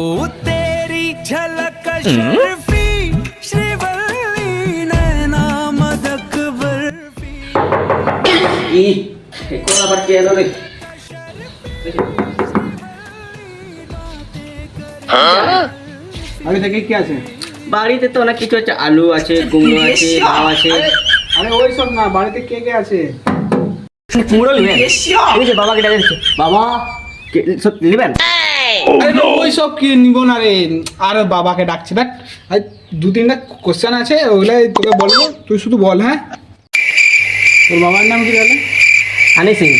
तेरी झलक शर्फी श्रीवल्ली नैना मदक बर्फी ই কোন আবার কে এলো রে আরে থেকে কি আছে বাড়িতে তো অনেক কিছু আছে আলু আছে কুমড়ো আছে লাউ আছে আরে ওই সব না বাড়িতে কে কে আছে কুমড়ো নেবেন এই যে বাবাকে ডাকে দিচ্ছে বাবা কে- সব নেবেন আরে না, সব কি নিব না রে? আর বাবাকে ডাকছে। দেখ দু তিনটা কোশ্চেন আছে ওগুলাই তোকে বলব। তুই শুধু বল হ্যাঁ? তোর বাবার নাম কি বলে হানি সিং।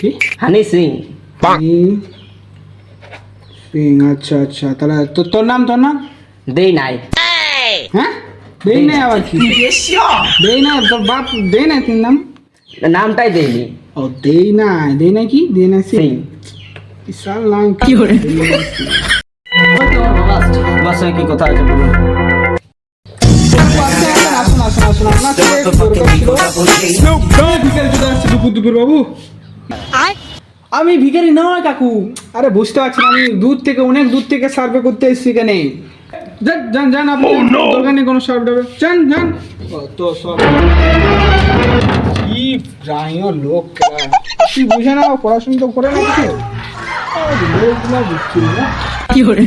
কি? হানি সিং। সিং সিং আচ্ছা আচ্ছা। তাহলে তোর তোর নাম তোর নাম? দেই নাই। হ্যাঁ? দেই নাই আবার কি? দেই না তোর বাপ দেই নাই তোর নাম? নামটাই দেইনি। ও দেই না দেই না কি? দেই না সিং। কি কথা আছে বলুন। দুপুর দুপুর বাবু আমি ভিখারি নয় কাকু। আরে বুঝতে পারছি আমি দূর থেকে অনেক দূর থেকে সার্ভে করতে এসেছি এখানে। যান যান যান আপনি দরকার নেই কোনো সার্ভে টার্ভে যান যান। তো সব কি লোক কি বুঝে না পড়াশোনা তো করে না কিছু? আর করে?